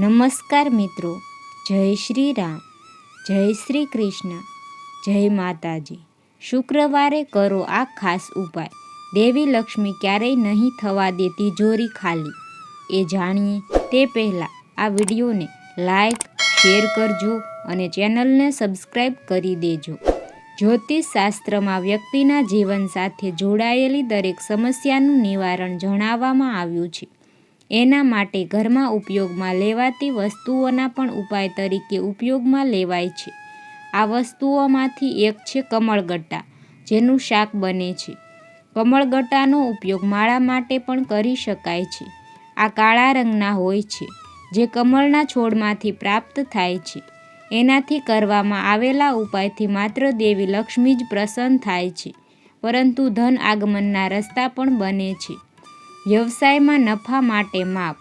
નમસ્કાર મિત્રો. જય શ્રી રામ જય શ્રી કૃષ્ણ જય માતાજી. શુક્રવારે કરો આ ખાસ ઉપાય. દેવી લક્ષ્મી ક્યારેય નહીં થવા દે તિજોરી ખાલી. એ જાણીએ તે પહેલાં આ વિડીયોને લાઈક, શેર કરજો અને ચેનલને સબસ્ક્રાઈબ કરી દેજો. જ્યોતિષ શાસ્ત્રમાં વ્યક્તિના જીવન સાથે જોડાયેલી દરેક સમસ્યાનું નિવારણ જણાવવામાં આવ્યું છે. એના માટે ઘરમાં ઉપયોગમાં લેવાતી વસ્તુઓના પણ ઉપાય તરીકે ઉપયોગમાં લેવાય છે. આ વસ્તુઓમાંથી એક છે કમળગટ્ટા, જેનું શાક બને છે. કમળગટ્ટાનો ઉપયોગ માળા માટે પણ કરી શકાય છે. આ કાળા રંગના હોય છે, જે કમળના છોડમાંથી પ્રાપ્ત થાય છે. એનાથી કરવામાં આવેલા ઉપાયથી માત્ર દેવી લક્ષ્મી જ પ્રસન્ન થાય છે, પરંતુ ધન આગમનના રસ્તા પણ બને છે. વ્યવસાયમાં નફા માટે માપ.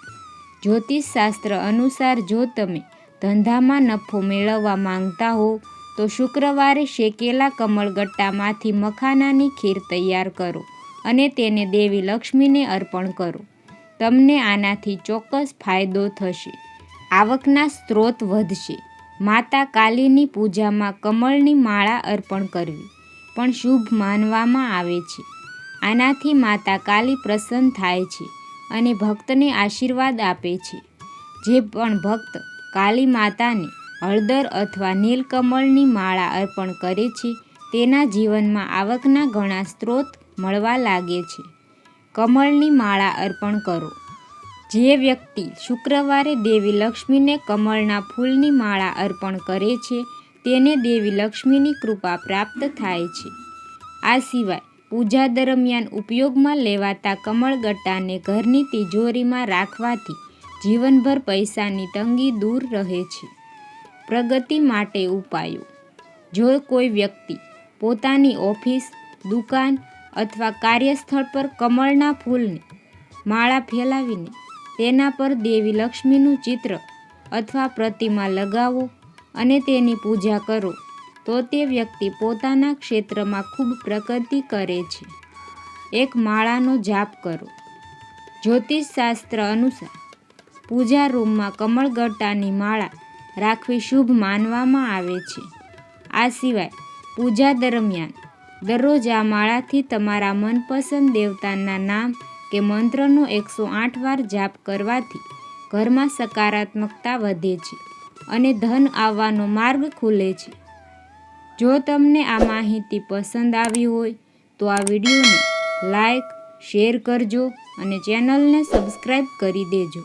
જ્યોતિષશાસ્ત્ર અનુસાર જો તમે ધંધામાં નફો મેળવવા માંગતા હો, તો શુક્રવારે શેકેલા કમળગટ્ટામાંથી મખાનાની ખીર તૈયાર કરો અને તેને દેવી લક્ષ્મીને અર્પણ કરો. તમને આનાથી ચોક્કસ ફાયદો થશે. આવકના સ્ત્રોત વધશે. માતા કાલીની પૂજામાં કમળની માળા અર્પણ કરવી પણ શુભ માનવામાં આવે છે. આનાથી માતા કાલી પ્રસન્ન થાય છે અને ભક્તને આશીર્વાદ આપે છે. જે પણ ભક્ત કાલી માતાને હળદર અથવા નીલકમળની માળા અર્પણ કરે છે, તેના જીવનમાં આવકના ઘણા સ્ત્રોત મળવા લાગે છે. કમળની માળા અર્પણ કરો. જે વ્યક્તિ શુક્રવારે દેવી લક્ષ્મીને કમળના ફૂલની માળા અર્પણ કરે છે, તેને દેવી લક્ષ્મીની કૃપા પ્રાપ્ત થાય છે. આ સિવાય પૂજા દરમિયાન ઉપયોગમાં લેવાતા કમળગટ્ટાને ઘરની તિજોરીમાં રાખવાથી જીવનભર પૈસાની તંગી દૂર રહે છે. પ્રગતિ માટે ઉપાયો. જો કોઈ વ્યક્તિ પોતાની ઓફિસ, દુકાન અથવા કાર્યસ્થળ પર કમળના ફૂલને માળા ફેલાવીને તેના પર દેવી લક્ષ્મીનું ચિત્ર અથવા પ્રતિમા લગાવો અને તેની પૂજા કરો તો તે વ્યક્તિ પોતાના ક્ષેત્રમાં ખૂબ પ્રગતિ કરે છે. એક માળાનો જાપ કરો. જ્યોતિષશાસ્ત્ર અનુસાર, પૂજા રૂમમાં કમળગટ્ટાની માળા રાખવી શુભ માનવામાં આવે છે. આ સિવાય, પૂજા દરમિયાન દરરોજ આ માળાથી તમારા મનપસંદ દેવતાના નામ કે મંત્રનો એકસો આઠ વાર જાપ કરવાથી ઘરમાં સકારાત્મકતા વધે છે અને ધન આવવાનો માર્ગ ખુલે છે. જો તમને આ માહિતી પસંદ આવી હોય, તો આ વિડીયોને લાઈક, શેર કરજો અને ચેનલને સબસ્ક્રાઈબ કરી દેજો.